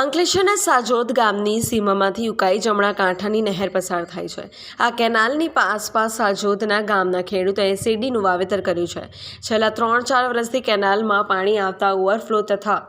અંકલેશ્વરના સાજોદ ગામની સીમામાંથી ઉકાઈ જમણા કાંઠાની નહેર પસાર થાય છે. આ કેનાલની આસપાસ સાજોદના ગામના ખેડૂતોએ શેરડીનું વાવેતર કર્યું છે. છેલ્લા ત્રણ ચાર વર્ષથી કેનાલમાં પાણી આવતા ઓવરફ્લો તથા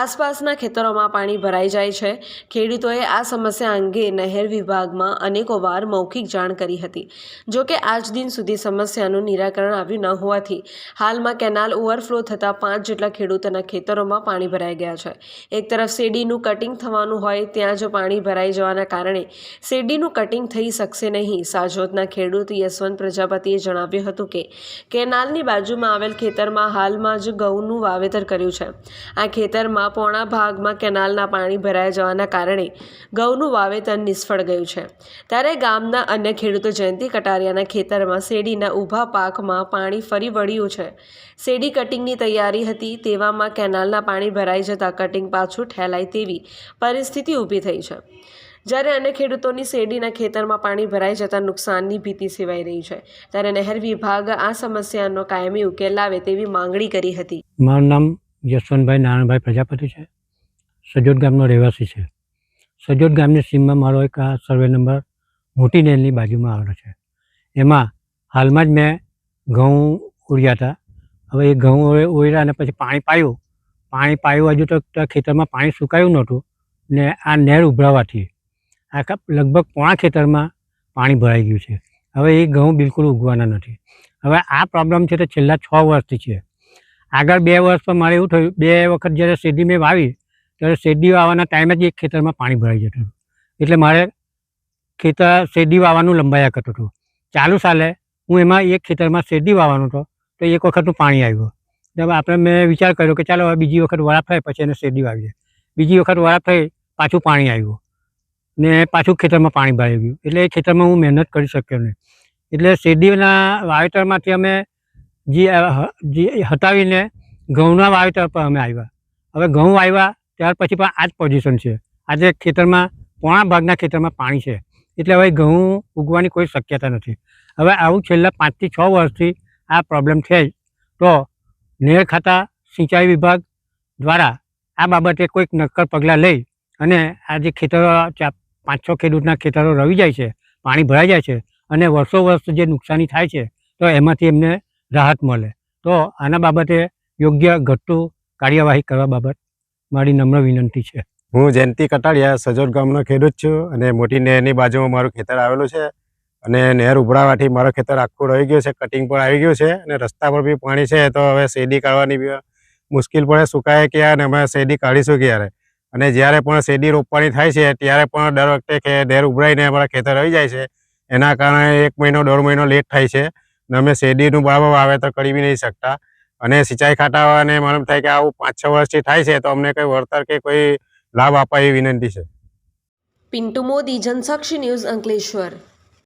આસપાસના ખેતરોમાં પાણી ભરાઈ જાય છે. ખેડૂતોએ આ સમસ્યા અંગે નહેર વિભાગમાં અનેકો વાર મૌખિક જાણ કરી હતી. જો કે આજ દિન સુધી સમસ્યાનું નિરાકરણ આવ્યું ન હોવાથી હાલમાં કેનાલ ઓવરફ્લો થતાં પાંચ જેટલા ખેડૂતોના ખેતરોમાં પાણી ભરાઈ ગયા છે. એક તરફ શેરડીનું કટિંગ થવાનું હોય, ત્યાં જો પાણી ભરાઈ જવાના કારણે શેરડીનું કટિંગ થઈ શકશે નહીં. સાજોદના ખેડૂત યશવંત પ્રજાપતિએ જણાવ્યું હતું કે, કેનાલની બાજુમાં આવેલ ખેતરમાં હાલમાં જ ઘઉંનું વાવેતર કર્યું છે. આ ખેતરમાં પોણા ભાગમાં કેનાલના પાણી ભરાઈ જવાના કારણે ઘઉંનું વાવેતર નિષ્ફળ ગયું છે. ત્યારે ગામના અન્ય ખેડૂતો જયંતિ કટારિયાના ખેતરમાં શેરડીના ઊભા પાકમાં પાણી ફરી વળ્યું છે. શેરડી કટિંગની તૈયારી હતી, તેવામાં કેનાલના પાણી ભરાઈ જતાં કટિંગ પાછું ઠેલાય તેવી પરિસ્થિતિ ઊભી થઈ છે. જ્યારે અન્ય ખેડૂતોની શેરડીના ખેતરમાં પાણી ભરાઈ જતાં નુકસાનની ભીતિ સેવાઈ રહી છે. ત્યારે નહેર વિભાગ આ સમસ્યાનો કાયમી ઉકેલ લાવે તેવી માંગણી કરી હતી. મારું નામ યશવંતભાઈ નારાયણભાઈ પ્રજાપતિ છે. સજોદ ગામનો રહેવાસી છે. સજોદ ગામની સીમમાં મારો એક આ સર્વે નંબર મોટી નેલની બાજુમાં આવેલો છે. એમાં હાલમાં જ મેં ઘઉં ઉડ્યા હતા. હવે એ ઘઉં ઉડ્યા અને પછી પાણી પાયું. પાણી પાયું હજુ તો ખેતરમાં પાણી સુકાયું નહોતું ને આ નહેર ઉભરાવાથી. આખા લગભગ પોણા ખેતરમાં પાણી ભરાઈ ગયું છે. હવે એ ઘઉં બિલકુલ ઉગવાના નથી. હવે આ પ્રોબ્લેમ છે તે છેલ્લા છ વર્ષથી છે. આગળ બે વર્ષ પર મારે એવું થયું, બે વખત જ્યારે શેરડી મેં વાવી ત્યારે શેરડી વાવવાના ટાઈમે જ એક ખેતરમાં પાણી ભરાઈ જતું એટલે મારે ખેતર શેરડી વાવવાનું લંબાયા કરતું હતું. ચાલુ સાલે હું એમાં એક ખેતરમાં શેરડી વાવવાનો હતો, તો એક વખતનું પાણી આવ્યું. આપણે મેં વિચાર કર્યો કે ચાલો હવે બીજી વખત વરાપ થાય પછી એને શેરડી વાવીએ. બીજી વખત વરાપ થઈ પાછું પાણી આવ્યું ને પાછું ખેતરમાં પાણી ભરાઈ ગયું. એટલે એ ખેતરમાં હું મહેનત કરી શક્યો નહીં. એટલે શેરડીના વાવેતરમાંથી અમે જે જે હટાવીને ઘઉંના વાવેતર પર અમે આવ્યા. હવે ઘઉં આવ્યા ત્યાર પછી પણ આ જ પોઝિશન છે. આજે ખેતરમાં, પોણા ભાગના ખેતરમાં પાણી છે. એટલે હવે ઘઉં ઉગવાની કોઈ શક્યતા નથી. હવે આવું છેલ્લા પાંચથી છ વર્ષથી આ પ્રોબ્લેમ છે તો નહેર ખાતા સિંચાઈ વિભાગ દ્વારા આ બાબતે કોઈક નક્કર પગલાં લઈ અને આ જે ખેતરો પાંચ, છ ખેડૂતના ખેતરો રવી જાય છે, પાણી ભરાઈ જાય છે અને વર્ષો વર્ષ જે નુકસાની થાય છે, તો એમાંથી એમને રાહત મળે. તો આના બાબતે યોગ્ય ઘટતું કાર્યવાહી કરવા બાબત મારી નમ્ર વિનંતી છે. હું જયંતિ કટાડિયા સજોદ ગામનો ખેડૂત છું અને મોટી નહેરની બાજુમાં મારું ખેતર આવેલું છે. અને નહેર ઉભરાવાથી મારો ખેતર આખું રહી ગયું છે કટિંગ પણ આવી ગયું છે અને રસ્તા પર બી પાણી છે, તો હવે શેરડી કાઢવાની બી મુશ્કેલ પડે, સુકાય ક્યાં અને અમે શેરડી કાઢીશું ક્યારે? અને જ્યારે પણ શેરડી રોપવાની થાય છે, ત્યારે પણ દર વખતે કે નહેર ઉભરાઈને અમારા ખેતર રહી જાય છે. એના કારણે એક મહિનો, દોઢ મહિનો લેટ થાય છે અને અમે શેરડીનું બરાબર વાવેતર કરી બી નહીં શકતા. અને સિંચાઈ ખાતાવાળાને માલુમ થાય કે આવું પાંચ, છ વર્ષથી થાય છે, તો અમને કંઈ વળતર કે કોઈ લાભ આપવા એવી વિનંતી છે. પિન્ટુ મોદી, જનસાક્ષી ન્યૂઝ અંકલેશ્વર.